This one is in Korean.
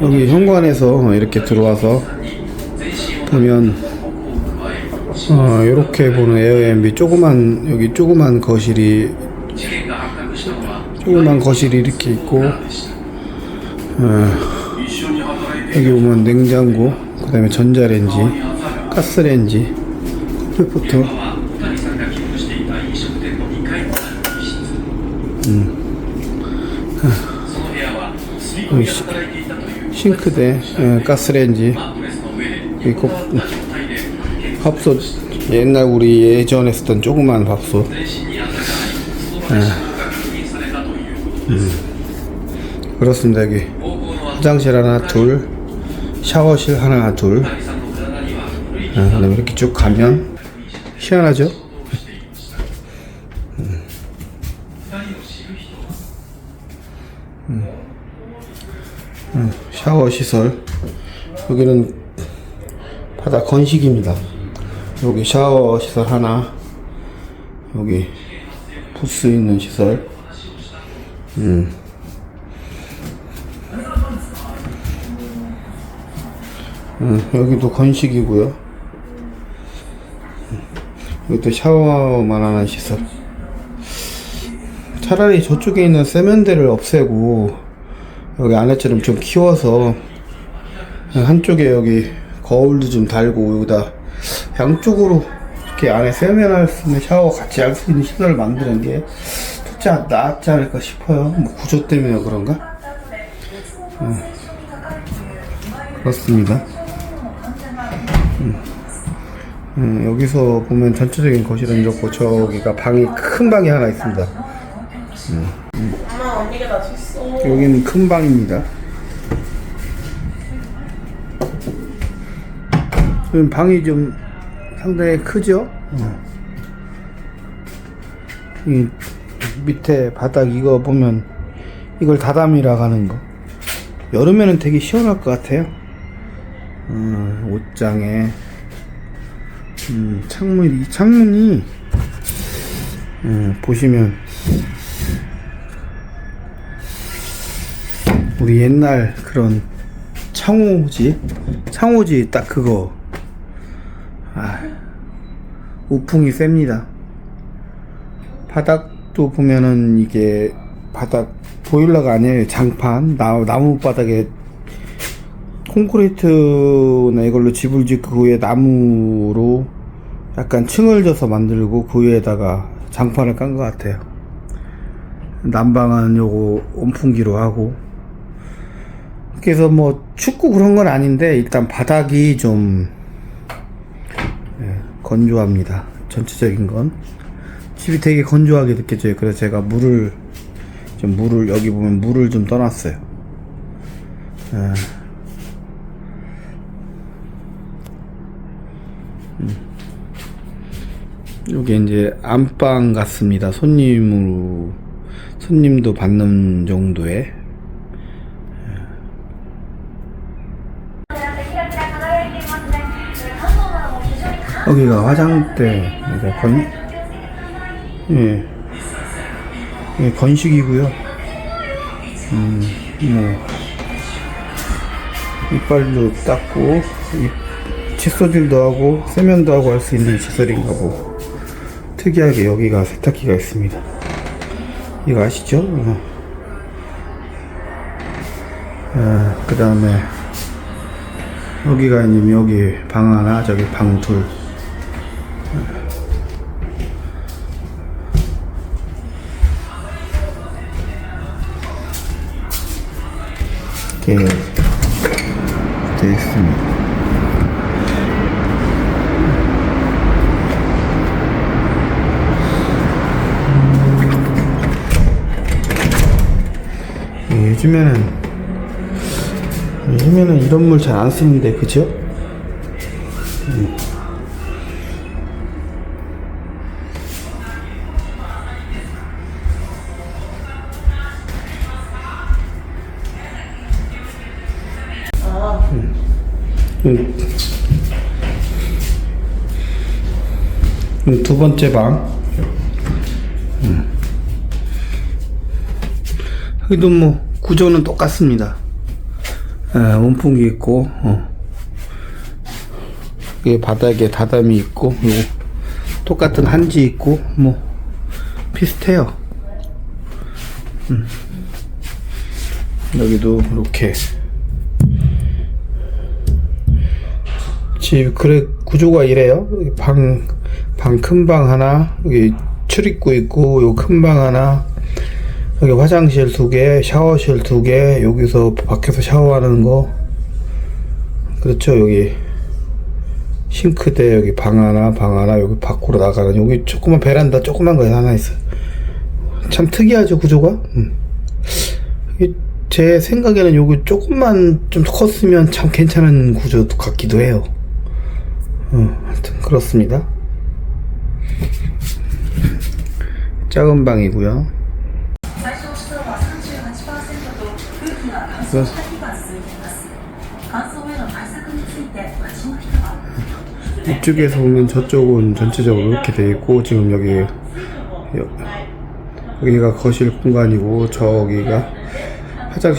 여기 현관에서 이렇게 들어와서 보면 어, 이렇게 보는 에어앤비 조그만 여기 조그만 거실이 조그만 거실이 이렇게 있고 어, 여기 보면 냉장고 그 다음에 전자레인지 가스레인지 컴퓨터 싱크대 예, 가스레인지 그리고 밥솥 옛날 우리 예전에 쓰던 조그만 밥솥 예. 음. 그렇습니다 여기 화장실 하나 둘 샤워실 하나 둘 아, 이렇게 쭉 가면 희한하죠? 음. 음, 샤워 시설 여기는 바닥 건식입니다. 여기 샤워 시설 하나 여기 부스 있는 시설 음, 여기도 건식이고요. 음, 여기도 샤워만 하는 시설. 차라리 저쪽에 있는 세면대를 없애고 여기 안에처럼 좀 키워서 한쪽에 여기 거울도 좀 달고 여기다 양쪽으로 이렇게 안에 세면할 수 있는 샤워 같이 할 수 있는 시설을 만드는 게 좋지 않, 낫지 않을까 싶어요. 뭐 구조 때문에 그런가? 음, 그렇습니다. 음, 여기서 보면 전체적인 거실은 이렇고 저기가 방이 큰 방이 하나 있습니다. 엄마 언니가 나 줬어. 여기는 큰 방입니다. 지금 방이 좀 상당히 크죠? 이 밑에 바닥 이거 보면 이걸 다담이라 하는 거. 여름에는 되게 시원할 것 같아요. 음, 옷장에 음, 창문 이 창문이 음, 보시면 우리 옛날 그런 창호지? 창호지 딱 그거. 아 우풍이 셉니다. 바닥도 보면은 이게 바닥 보일러가 아니에요. 장판. 나, 나무 바닥에 콘크리트나 이걸로 집을 짓고 그 위에 나무로 약간 층을 져서 만들고 그 위에다가 장판을 깐 것 같아요. 난방은 요거 온풍기로 하고 그래서 뭐 춥고 그런 건 아닌데 일단 바닥이 좀 예, 건조합니다. 전체적인 건 집이 되게 건조하게 느껴져요. 그래서 제가 물을 좀 물을 여기 보면 물을 좀 떠났어요. 예. 음. 여기 이제 안방 같습니다. 손님으로 손님도 받는 정도의 여기가 화장대, 이제 건, 예, 예 건식이고요. 음, 뭐, 이빨도 닦고, 이, 칫솔질도 하고, 세면도 하고 할 수 있는 시설인가 보고. 특이하게 여기가 세탁기가 있습니다. 이거 아시죠? 어. 아, 그 다음에, 여기가 아니면 여기 방 하나, 저기 방 둘. 이렇게 되어 있습니다. 예, 요즘에는 요즘에는 이런 물 잘 안 쓰는데 그죠? 음. 두 번째 방. 음. 여기도 뭐 구조는 똑같습니다. 에, 온풍기 있고, 어. 바닥에 다담이 있고, 요 똑같은 한지 있고, 뭐, 비슷해요. 음. 여기도 이렇게. 집, 그래, 구조가 이래요. 여기 방, 방 큰 방 하나, 여기 출입구 있고, 요 큰 방 하나, 여기 화장실 두 개, 샤워실 두 개, 여기서 밖에서 샤워하는 거. 그렇죠, 여기. 싱크대, 여기 방 하나, 방 하나, 여기 밖으로 나가는, 여기 조그만 베란다, 조그만 거 하나 있어요. 참 특이하죠, 구조가? 음. 제 생각에는 요거 조금만 좀 컸으면 참 괜찮은 구조 같기도 해요. 어, 하여튼 그렇습니다. 작은 방이고요. 이쪽에서 보면 저쪽은 전체적으로 이렇게 돼 있고 지금 여기 여기가 거실 공간이고 저기가 화장실